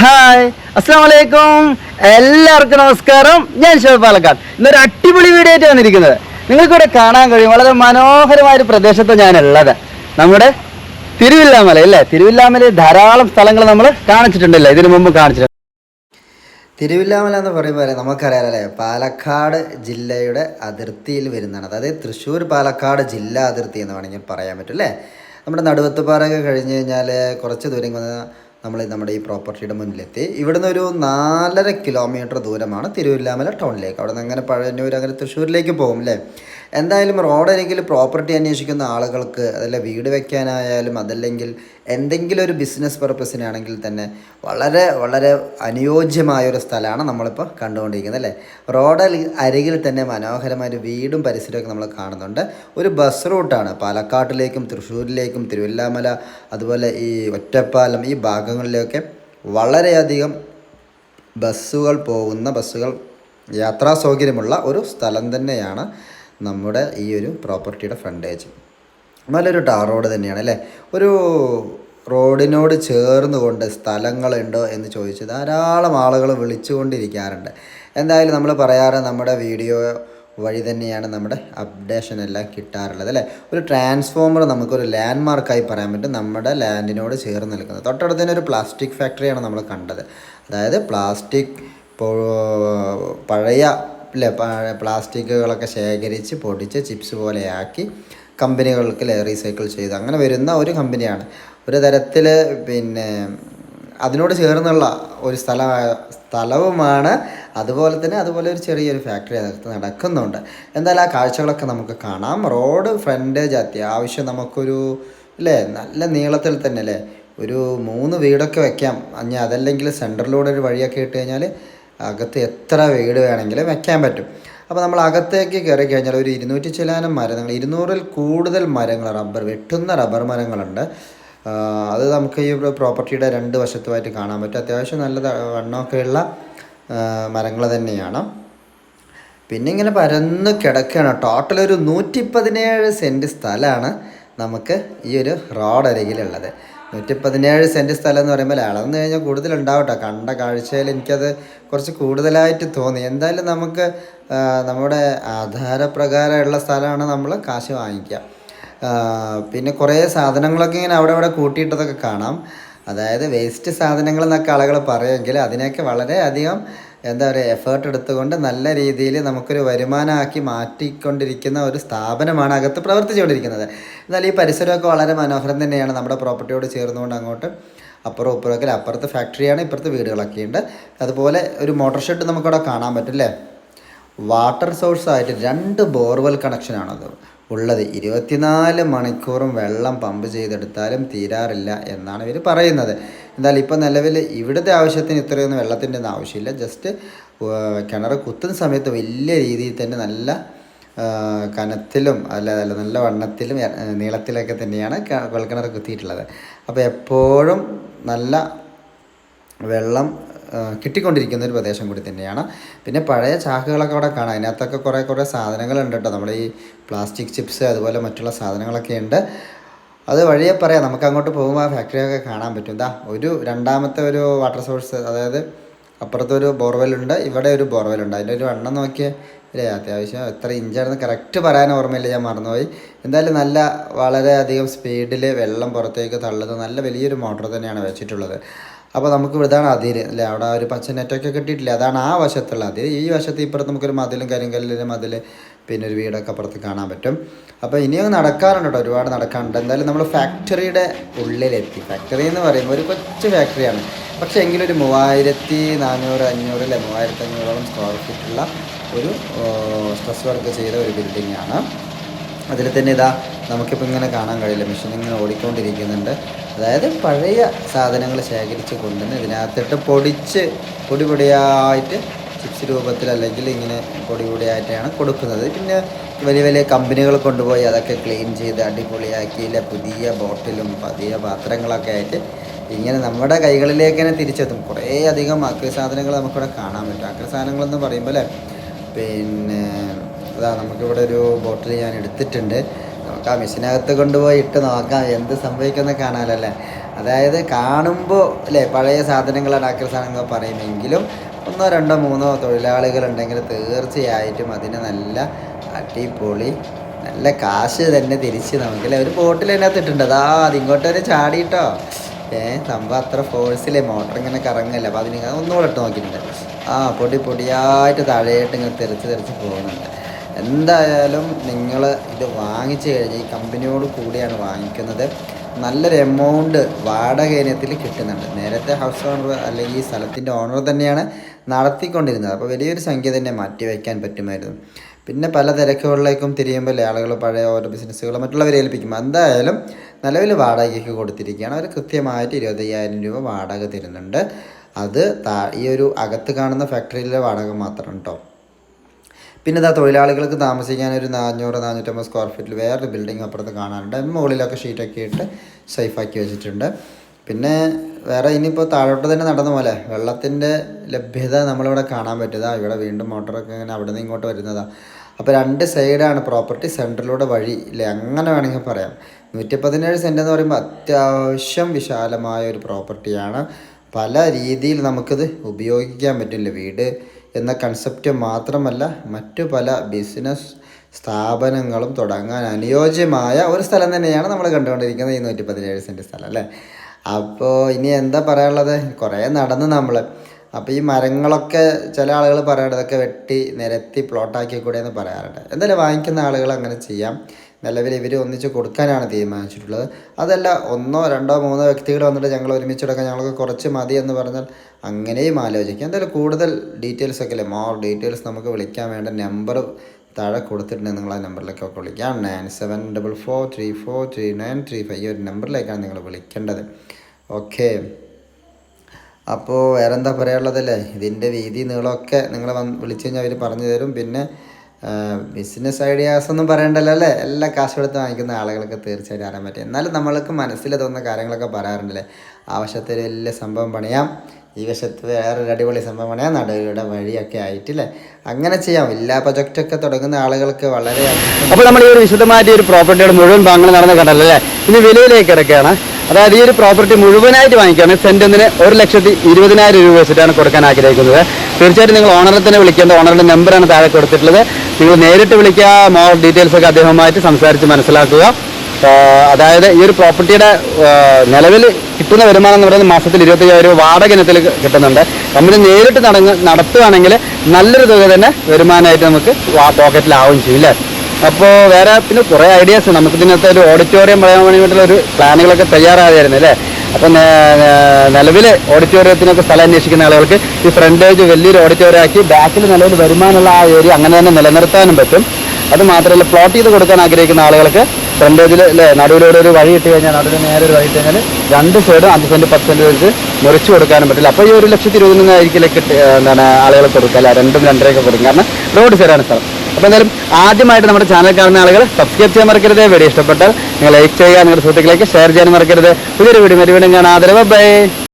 Hi അസ്സാം വലൈക്കും എല്ലാവർക്കും നമസ്കാരം. ഞാൻ ശിവ പാലക്കാട്. ഇന്നൊരു അടിപൊളി വീഡിയോ ആയിട്ട് വന്നിരിക്കുന്നത്. നിങ്ങൾക്കിവിടെ കാണാൻ കഴിയും. വളരെ മനോഹരമായ ഒരു പ്രദേശത്ത് ഞാനുള്ളത്. നമ്മുടെ തിരുവില്ലാമല അല്ലേ തിരുവില്ലാമല ധാരാളം സ്ഥലങ്ങൾ നമ്മൾ കാണിച്ചിട്ടുണ്ടല്ലേ? ഇതിനു മുമ്പ് കാണിച്ചിട്ടുണ്ട്. തിരുവില്ലാമല എന്ന് പറയുമ്പോൾ നമുക്കറിയാം അല്ലേ? പാലക്കാട് ജില്ലയുടെ അതിർത്തിയിൽ വരുന്നതാണ്. അതായത് തൃശ്ശൂർ പാലക്കാട് ജില്ലാ അതിർത്തി എന്ന് വേണമെങ്കിൽ പറയാൻ പറ്റും അല്ലേ? നമ്മുടെ നടുവത്തുപാറയൊക്കെ കഴിഞ്ഞ് കഴിഞ്ഞാൽ കുറച്ച് ദൂരം വന്ന് നമ്മൾ നമ്മുടെ ഈ പ്രോപ്പർട്ടിയുടെ മുന്നിലെത്തി. ഇവിടുന്ന് ഒരു നാലര കിലോമീറ്റർ ദൂരമാണ് തിരുവില്ലാമല ടൗണിലേക്ക്. അവിടെ നിന്ന് അങ്ങനെ പഴയന്നൂർ അങ്ങനെ തൃശ്ശൂരിലേക്ക് പോകും അല്ലേ എന്തായാലും റോഡരികിൽ പ്രോപ്പർട്ടി അന്വേഷിക്കുന്ന ആളുകൾക്ക് അതല്ല വീട് വയ്ക്കാനായാലും അതല്ലെങ്കിൽ എന്തെങ്കിലും ഒരു ബിസിനസ് പർപ്പസിനാണെങ്കിൽ തന്നെ വളരെ വളരെ അനുയോജ്യമായ ഒരു സ്ഥലമാണ് നമ്മളിപ്പോൾ കണ്ടുകൊണ്ടിരിക്കുന്നത് അല്ലേ? റോഡ് അരികിൽ തന്നെ മനോഹരമായ ഒരു വീടും പരിസരമൊക്കെ നമ്മൾ കാണുന്നുണ്ട്. ഒരു ബസ് റൂട്ടാണ്. പാലക്കാട്ടിലേക്കും തൃശ്ശൂരിലേക്കും തിരുവല്ലാമല അതുപോലെ ഈ ഒറ്റപ്പാലം ഈ ഭാഗങ്ങളിലൊക്കെ വളരെയധികം ബസ്സുകൾ പോകുന്ന ബസ്സുകൾ യാത്രാ സൗകര്യമുള്ള ഒരു സ്ഥലം തന്നെയാണ് നമ്മുടെ ഈ ഒരു പ്രോപ്പർട്ടിയുടെ ഫ്രണ്ടേജ് നല്ലൊരു ടാർ റോഡ് തന്നെയാണ് അല്ലേ? ഒരു റോഡിനോട് ചേർന്ന് കൊണ്ട് സ്ഥലങ്ങളുണ്ടോ എന്ന് ചോദിച്ച് ധാരാളം ആളുകൾ വിളിച്ചുകൊണ്ടിരിക്കാറുണ്ട്. എന്തായാലും നമ്മൾ പറയാറ് നമ്മുടെ വീഡിയോ വഴി തന്നെയാണ് നമ്മുടെ അപ്ഡേഷൻ എല്ലാം കിട്ടാറുള്ളത് അല്ലേ? ഒരു ട്രാൻസ്ഫോമർ നമുക്കൊരു ലാൻഡ് മാർക്കായി പറയാൻ പറ്റും നമ്മുടെ ലാൻഡിനോട് ചേർന്ന് നിൽക്കുന്നത്. തൊട്ടടുത്ത് തന്നെ ഒരു പ്ലാസ്റ്റിക് ഫാക്ടറിയാണ് നമ്മൾ കണ്ടത്. അതായത് പ്ലാസ്റ്റിക് പഴയ പഴയ പ്ലാസ്റ്റിക്കുകളൊക്കെ ശേഖരിച്ച് പൊടിച്ച് ചിപ്സ് പോലെയാക്കി കമ്പനികൾക്ക് റീസൈക്കിൾ ചെയ്ത്. അങ്ങനെ വരുന്ന ഒരു കമ്പനിയാണ്. ഒരു തരത്തിൽ പിന്നെ അതിനോട് ചേർന്നുള്ള ഒരു സ്ഥല സ്ഥലവുമാണ് അതുപോലെ തന്നെ അതുപോലെ ഒരു ചെറിയൊരു ഫാക്ടറി അതിനകത്ത് നടക്കുന്നുണ്ട്. എന്തായാലും ആ കാഴ്ചകളൊക്കെ നമുക്ക് കാണാം. റോഡ് ഫ്രണ്ടേജ് അത്യാവശ്യം നമുക്കൊരു അല്ലേ നല്ല നീളത്തിൽ തന്നെ അല്ലേ ഒരു മൂന്ന് വീടൊക്കെ വയ്ക്കാം അഞ്ഞ അതല്ലെങ്കിൽ സെന്ററിലൂടെ ഒരു വഴിയൊക്കെ ഇട്ട് കഴിഞ്ഞാൽ അകത്ത് എത്ര വീട് വേണമെങ്കിലും വെക്കാൻ പറ്റും. അപ്പോൾ നമ്മൾ അകത്തേക്ക് കയറി കഴിഞ്ഞാൽ ഒരു ഇരുന്നൂറ്റി ചിലാനം മരങ്ങൾ ഇരുന്നൂറിൽ കൂടുതൽ മരങ്ങൾ റബ്ബർ വെട്ടുന്ന റബ്ബർ മരങ്ങളുണ്ട്. അത് നമുക്ക് ഈ പ്രോപ്പർട്ടിയുടെ രണ്ട് വശത്തുമായിട്ട് കാണാൻ പറ്റും. അത്യാവശ്യം നല്ല വണ്ണമൊക്കെയുള്ള മരങ്ങൾ തന്നെയാണ്. പിന്നെ ഇങ്ങനെ പരന്ന് കിടക്കുകയാണ്. ടോട്ടൽ ഒരു നൂറ്റി പതിനേഴ് സെന്റ് സ്ഥലമാണ് നമുക്ക് ഈ ഒരു റോഡ് അരികിലുള്ളത്. നൂറ്റി പതിനേഴ് സെന്റ് സ്ഥലം എന്ന് പറയുമ്പോൾ അളന്ന് കഴിഞ്ഞാൽ കൂടുതലുണ്ടാവട്ടെ. കണ്ട കാഴ്ചയിൽ എനിക്കത് കുറച്ച് കൂടുതലായിട്ട് തോന്നി. എന്തായാലും നമുക്ക് നമ്മുടെ ആധാരപ്രകാരമുള്ള സ്ഥലമാണ് നമ്മൾ കാശ് വാങ്ങിക്കുക പിന്നെ കുറേ സാധനങ്ങളൊക്കെ ഇങ്ങനെ അവിടെ അവിടെ കൂട്ടിയിട്ടതൊക്കെ കാണാം. അതായത് വേസ്റ്റ് സാധനങ്ങൾ എന്നൊക്കെ ആളുകൾ പറയുമെങ്കിൽ അതിനെയൊക്കെ വളരെ അധികം എന്താ പറയുക എഫേർട്ട് എടുത്തുകൊണ്ട് നല്ല രീതിയിൽ നമുക്കൊരു വരുമാനമാക്കി മാറ്റിക്കൊണ്ടിരിക്കുന്ന ഒരു സ്ഥാപനമാണ് അകത്ത് പ്രവർത്തിച്ചുകൊണ്ടിരിക്കുന്നത്. എന്നാൽ ഈ പരിസരമൊക്കെ വളരെ മനോഹരം തന്നെയാണ് നമ്മുടെ പ്രോപ്പർട്ടിയോട് ചേർന്നുകൊണ്ട് അങ്ങോട്ട് അപ്പുറം ഇപ്പുറമൊക്കെ അപ്പുറത്ത് ഫാക്ടറിയാണ് ഇപ്പുറത്ത് വീടുകളൊക്കെ ഉണ്ട്. അതുപോലെ ഒരു മോട്ടോർ ഷെഡ് നമുക്കവിടെ കാണാൻ പറ്റും അല്ലേ? വാട്ടർ സോഴ്സായിട്ട് രണ്ട് ബോർവെൽ കണക്ഷനാണത് ഉള്ളത് ഇരുപത്തിനാല് മണിക്കൂറും വെള്ളം പമ്പ് ചെയ്തെടുത്താലും തീരാറില്ല എന്നാണ് ഇവർ പറയുന്നത്. എന്തായാലും ഇപ്പോൾ നിലവിൽ ഇവിടുത്തെ ആവശ്യത്തിന് ഇത്രയൊന്നും വെള്ളത്തിന്റെ ഒന്നും ആവശ്യമില്ല ജസ്റ്റ് കിണർ കുത്തുന്ന സമയത്ത് വലിയ രീതിയിൽ തന്നെ നല്ല കനത്തിലും അല്ല നല്ല വണ്ണത്തിലും നീളത്തിലൊക്കെ തന്നെയാണ് വെള്ളക്കിണർ കുത്തിയിട്ടുള്ളത്. അപ്പോൾ എപ്പോഴും നല്ല വെള്ളം കിട്ടിക്കൊണ്ടിരിക്കുന്ന ഒരു പ്രദേശം കൂടി തന്നെയാണ്. പിന്നെ പഴയ ചാക്കുകളൊക്കെ അവിടെ കാണാം. അതിനകത്തൊക്കെ കുറേ കുറേ സാധനങ്ങളുണ്ട് കേട്ടോ. നമ്മൾ ഈ പ്ലാസ്റ്റിക് ചിപ്സ് അതുപോലെ മറ്റുള്ള സാധനങ്ങളൊക്കെ ഉണ്ട്. അത് വഴിയെ പറയാം. നമുക്ക് അങ്ങോട്ട് പോകുമ്പോൾ ആ ഫാക്ടറിയൊക്കെ കാണാൻ പറ്റും. എന്താ ഒരു രണ്ടാമത്തെ ഒരു വാട്ടർ സോഴ്സ് അതായത് അപ്പുറത്തൊരു ബോർവെല്ലുണ്ട് ഇവിടെ ഒരു ബോർവെല്ലുണ്ട് അതിന്റെ ഒരു എണ്ണം നോക്കിയേ. ഇല്ലേ അത്യാവശ്യം എത്ര ഇഞ്ചാണെന്ന് കറക്റ്റ് പറയാൻ ഓർമ്മയില്ല ഞാൻ മറന്നുപോയി. എന്തായാലും നല്ല വളരെയധികം സ്പീഡിൽ വെള്ളം പുറത്തേക്ക് തള്ളുന്ന നല്ല വലിയൊരു മോട്ടോർ തന്നെയാണ് വെച്ചിട്ടുള്ളത്. അപ്പോൾ നമുക്ക് ഇതാണ് അതിര്. അല്ലേ അവിടെ ഒരു പച്ച നെറ്റൊക്കെ കിട്ടിയിട്ടില്ല? അതാണ് ആ വശത്തുള്ള അതിര്. ഈ വശത്ത് ഇപ്പുറത്ത് നമുക്കൊരു മതിലും കരിങ്കല്ലിന്റെ മതിൽ പിന്നെ ഒരു വീടൊക്കെ അപ്പുറത്ത് കാണാൻ പറ്റും. അപ്പോൾ ഇനിയും നടക്കാറുണ്ട് കേട്ടോ ഒരുപാട് നടക്കാറുണ്ട്. എന്തായാലും നമ്മൾ ഫാക്ടറിയുടെ ഉള്ളിലെത്തി. ഫാക്ടറി എന്ന് പറയുമ്പോൾ ഒരു കൊച്ചു ഫാക്ടറിയാണ് പക്ഷേ എങ്കിലും ഒരു മൂവായിരത്തി നാനൂറ് അഞ്ഞൂറ് അല്ലെ? മൂവായിരത്തി അഞ്ഞൂറോളം സ്ക്വയർ ഫീറ്റുള്ള ഒരു സ്ട്രെസ് വർക്ക് ചെയ്ത ഒരു ബിൽഡിംഗ് ആണ്. അതിൽ തന്നെ ഇതാ നമുക്കിപ്പോൾ ഇങ്ങനെ കാണാൻ കഴിയില്ല. മെഷീൻ ഇങ്ങനെ ഓടിക്കൊണ്ടിരിക്കുന്നുണ്ട്. അതായത് പഴയ സാധനങ്ങൾ ശേഖരിച്ച് കൊണ്ടുവന്ന് ഇതിനകത്തിട്ട് പൊടിച്ച് പൊടി പൊടിയായിട്ട് ചിപ്സ് രൂപത്തിൽ അല്ലെങ്കിൽ ഇങ്ങനെ പൊടി പൊടിയായിട്ടാണ് കൊടുക്കുന്നത്. പിന്നെ വലിയ വലിയ കമ്പനികൾ കൊണ്ടുപോയി അതൊക്കെ ക്ലീൻ ചെയ്ത് അടിപൊളിയാക്കി. ഇല്ല പുതിയ ബോട്ടിലും പുതിയ പാത്രങ്ങളൊക്കെ ആയിട്ട് ഇങ്ങനെ നമ്മുടെ കൈകളിലേക്ക് തന്നെ തിരിച്ചെത്തും. കുറേ അധികം ആക്രി സാധനങ്ങൾ നമുക്കിവിടെ കാണാൻ പറ്റും. ആക്രി സാധനങ്ങളെന്ന് പറയുമ്പോൾ അല്ലേ? പിന്നെ അതാ നമുക്കിവിടെ ഒരു ബോട്ടിൽ ഞാൻ എടുത്തിട്ടുണ്ട്. നമുക്ക് ആ മെഷീനകത്ത് കൊണ്ടുപോയി ഇട്ട് നോക്കാം എന്ത് സംഭവിക്കുന്ന കാണാനല്ലേ അതായത് കാണുമ്പോൾ അല്ലേ പഴയ സാധനങ്ങളാണ് ഉണ്ടാക്കിയ സാധനങ്ങൾ പറയുമെങ്കിലും ഒന്നോ രണ്ടോ മൂന്നോ തൊഴിലാളികൾ ഉണ്ടെങ്കിൽ തീർച്ചയായിട്ടും അതിന് നല്ല അടിപൊളി നല്ല കാശ് തന്നെ തിരിച്ച് നമുക്കല്ലേ ഒരു ബോട്ടിൽ അതിനകത്ത് അകത്തിട്ടുണ്ട് അതാ അതിങ്ങോട്ട് വരെ ചാടിയിട്ടോ? ഏ സംഭവം അത്ര ഫോഴ്സിലെ മോട്ടർ ഇങ്ങനെ കറങ്ങല്ല? അപ്പോൾ അതിന് ഒന്നുകൂടെ ഇട്ട് നോക്കിയിട്ടുണ്ട്. ആ പൊടി പൊടിയായിട്ട് താഴെയായിട്ട് ഇങ്ങനെ തെറിച്ച് തെറിച്ച് പോകുന്നുണ്ട്. എന്തായാലും നിങ്ങൾ ഇത് വാങ്ങിച്ചു കഴിഞ്ഞ് ഈ കമ്പനിയോട് കൂടിയാണ് വാങ്ങിക്കുന്നത്. നല്ലൊരു എമൗണ്ട് വാടക ഇനത്തിൽ കിട്ടുന്നുണ്ട്. നേരത്തെ ഹൗസ് ഓണർ അല്ലെങ്കിൽ ഈ സ്ഥലത്തിന്റെ ഓണർ തന്നെയാണ് നടത്തിക്കൊണ്ടിരുന്നത്. അപ്പോൾ വലിയൊരു സംഖ്യ തന്നെ മാറ്റിവെക്കാൻ പറ്റുമായിരുന്നു. പിന്നെ പല തിരക്കുകളിലേക്കും തിരിയുമ്പോൾ ആളുകൾ പഴയ ഓരോ ബിസിനസ്സുകൾ മറ്റുള്ളവരെ ഏൽപ്പിക്കും. എന്തായാലും നിലവിൽ വാടകയ്ക്ക് കൊടുത്തിരിക്കുകയാണ്. അവർ കൃത്യമായിട്ട് ഇരുപത്തയ്യായിരം രൂപ വാടക തരുന്നുണ്ട്. അത് താ ഈ ഒരു അകത്ത് കാണുന്ന ഫാക്ടറിയിലെ വാടക മാത്രം കേട്ടോ പിന്നെ ഇതാ തൊഴിലാളികൾക്ക് താമസിക്കാൻ ഒരു നാനൂറ് നാനൂറ്റമ്പത് സ്ക്വയർ ഫീറ്റിൽ വേറൊരു ബിൽഡിംഗ് അപ്പുറത്ത് കാണാനുണ്ട്. മുകളിലൊക്കെ ഷീറ്റൊക്കെ ഇട്ട് സേഫാക്കി വെച്ചിട്ടുണ്ട്. പിന്നെ വേറെ ഇനിയിപ്പോൾ താഴോട്ട് തന്നെ നടന്ന പോലെ. വെള്ളത്തിന്റെ ലഭ്യത നമ്മളിവിടെ കാണാൻ പറ്റുന്നതാ ഇവിടെ വീണ്ടും മോട്ടറൊക്കെ ഇങ്ങനെ അവിടെ നിന്ന് ഇങ്ങോട്ട് വരുന്നതാ. അപ്പോൾ രണ്ട് സൈഡാണ് പ്രോപ്പർട്ടി സെന്ററിലൂടെ വഴി ഇല്ലേ? അങ്ങനെ വേണമെങ്കിൽ പറയാം. നൂറ്റി പതിനേഴ് സെന്റ് എന്ന് പറയുമ്പോൾ അത്യാവശ്യം വിശാലമായ ഒരു പ്രോപ്പർട്ടിയാണ്. പല രീതിയിൽ നമുക്കിത് ഉപയോഗിക്കാൻ പറ്റില്ല. വീട് എന്ന കൺസെപ്റ്റ് മാത്രമല്ല മറ്റു പല ബിസിനസ് സ്ഥാപനങ്ങളും തുടങ്ങാൻ അനുയോജ്യമായ ഒരു സ്ഥലം തന്നെയാണ് നമ്മൾ കണ്ടുകൊണ്ടിരിക്കുന്നത് ഈ നൂറ്റി പതിനേഴ് സെന്റ് സ്ഥലം അല്ലേ? അപ്പോൾ ഇനി എന്താ പറയാനുള്ളത്? കുറേ നടന്ന് നമ്മൾ അപ്പോൾ ഈ മരങ്ങളൊക്കെ ചില ആളുകൾ പറയാറുണ്ട് ഇതൊക്കെ വെട്ടി നിരത്തി പ്ലോട്ടാക്കി കൂടെ എന്ന് പറയാറുണ്ട്. എന്തായാലും വാങ്ങിക്കുന്ന ആളുകൾ അങ്ങനെ ചെയ്യാം. നിലവിൽ ഇവർ ഒന്നിച്ച് കൊടുക്കാനാണ് തീരുമാനിച്ചിട്ടുള്ളത്. അതല്ല ഒന്നോ രണ്ടോ മൂന്നോ വ്യക്തികൾ വന്നിട്ട് ഞങ്ങൾ ഒരുമിച്ച് ഒരുമിച്ചെടുക്കാൻ ഞങ്ങൾക്ക് കുറച്ച് മതി എന്ന് പറഞ്ഞാൽ അങ്ങനെയും ആലോചിക്കാം. എന്തായാലും കൂടുതൽ ഡീറ്റെയിൽസ് ഒക്കെ അല്ലേ മോർ ഡീറ്റെയിൽസ് നമുക്ക് വിളിക്കാൻ വേണ്ട നമ്പർ താഴെ കൊടുത്തിട്ടുണ്ട്. നിങ്ങൾ ആ നമ്പറിലേക്ക് ഒക്കെ വിളിക്കാം nine seven double four three four three nine three five ഒരു നമ്പറിലേക്കാണ് നിങ്ങൾ വിളിക്കേണ്ടത്. ഓക്കെ അപ്പോൾ വേറെ എന്താ പറയാനുള്ളതല്ലേ? ഇതിന്റെ വീതി നീളമൊക്കെ നിങ്ങൾ വന്ന് വിളിച്ചു കഴിഞ്ഞാൽ അവർ പറഞ്ഞു തരും. പിന്നെ ബിസിനസ് ഐഡിയാസ് ഒന്നും പറയണ്ടല്ലോ അല്ലേ? എല്ലാ കാശ് വാങ്ങിക്കുന്ന ആളുകൾക്ക് തീർച്ചയായിട്ടും അറിയാൻ പറ്റും. എന്നാലും നമ്മൾക്ക് മനസ്സിൽ തോന്നുന്ന കാര്യങ്ങളൊക്കെ പറയാറുണ്ടല്ലേ? ആവശ്യത്തിൽ വലിയ സംഭവം പണിയാം. ഈ വശത്ത് വേറൊരു അടിപൊളി സംഭവമാണ്. ആ നടുവിലൂടെ വഴിയൊക്കെ ആയിട്ടില്ല? അങ്ങനെ ചെയ്യാം. എല്ലാ പ്രൊജക്റ്റൊക്കെ തുടങ്ങുന്ന ആളുകൾക്ക് വളരെ അപ്പോൾ നമ്മൾ ഈ ഒരു വിശദമായിട്ട് ഒരു പ്രോപ്പർട്ടിയുടെ മുഴുവൻ ഭാഗങ്ങൾ നടന്ന് കണ്ടല്ലേ അല്ലേ? ഇനി വിലയിലേക്ക് ഇടയ്ക്കാണ് അതായത് ഈ ഒരു പ്രോപ്പർട്ടി മുഴുവനായിട്ട് വാങ്ങിക്കുകയാണ്. സെന്റ് ഒന്നിന് ഒരു ലക്ഷത്തി ഇരുപതിനായിരം രൂപ വെച്ചിട്ടാണ് കൊടുക്കാൻ ആഗ്രഹിക്കുന്നത്. തീർച്ചയായിട്ടും നിങ്ങൾ ഓണറെ തന്നെ വിളിക്കേണ്ട. ഓണറുടെ നമ്പറാണ് താഴെ കൊടുത്തിട്ടുള്ളത്. നിങ്ങൾ നേരിട്ട് വിളിക്കുക. മോർ ഡീറ്റെയിൽസ് ഒക്കെ അദ്ദേഹവുമായിട്ട് സംസാരിച്ച് മനസ്സിലാക്കുക. അതായത് ഈ ഒരു പ്രോപ്പർട്ടിയുടെ നിലവിൽ കിട്ടുന്ന വരുമാനം എന്ന് പറയുന്നത് മാസത്തിൽ ഇരുപത്തയ്യായിരം രൂപ വാടക ഇനത്തിൽ കിട്ടുന്നുണ്ട്. കമ്പനി നേരിട്ട് നടങ്ങ നടത്തുകയാണെങ്കിൽ നല്ലൊരു തുക തന്നെ വരുമാനമായിട്ട് നമുക്ക് പോക്കറ്റിലാവും ചെയ്യും അല്ലേ അപ്പോൾ വേറെ പിന്നെ കുറേ ഐഡിയാസ് നമുക്ക് ഇതിനകത്ത് ഒരു ഓഡിറ്റോറിയം പറയാൻ വേണ്ടിയിട്ടുള്ള ഒരു പ്ലാനുകളൊക്കെ തയ്യാറായിരുന്നു അല്ലേ അപ്പം നിലവിൽ ഓഡിറ്റോറിയത്തിനൊക്കെ സ്ഥലം അന്വേഷിക്കുന്ന ആളുകൾക്ക് ഈ ഫ്രണ്ടേജ് വലിയൊരു ഓഡിറ്റോറിയം ആക്കി ബാക്കിൽ നിലവിൽ വരുമാനമുള്ള ആ ഏരിയ അങ്ങനെ തന്നെ നിലനിർത്താനും പറ്റും. അത് മാത്രമല്ല പ്ലോട്ട് ചെയ്ത് കൊടുക്കാൻ ആഗ്രഹിക്കുന്ന ആളുകൾക്ക് ഫ്രണ്ടേജിൽ അല്ലേ നടുവിലൂടെ ഒരു വഴി ഇട്ട് കഴിഞ്ഞാൽ നടുവിൽ നേരെ ഒരു വഴി ഇട്ട് കഴിഞ്ഞാൽ രണ്ട് സൈഡും അഞ്ച് സെന്റ് പത്ത് സെന്റ് വെച്ച് മുറിച്ച് കൊടുക്കാനും പറ്റില്ല. അപ്പോൾ ഈ ഒരു ലക്ഷത്തി ഇരുപതിനായിരിക്കും കിട്ടി എന്താണ് ആളുകൾ കൊടുക്കുക? അല്ല രണ്ടും രണ്ടരയൊക്കെ കൊടുക്കും. കാരണം റോഡ് സൈഡാണ് സ്ഥലം. അപ്പോൾ എന്തായാലും ആദ്യമായിട്ട് നമ്മുടെ ചാനൽ കാണുന്ന ആളുകൾ സബ്സ്ക്രൈബ് ചെയ്യാൻ മറക്കരുത്. വീഡിയോ ഇഷ്ടപ്പെട്ടാൽ നിങ്ങൾ ലൈക്ക് ചെയ്യുക. നിങ്ങളുടെ സുഹൃത്തുക്കളിലേക്ക് ഷെയർ ചെയ്യാൻ മറക്കരുത്. പുതിയൊരു വീഡിയോ മറ്റു വീണ്ടും കാണാം. ആദരവ് ബൈ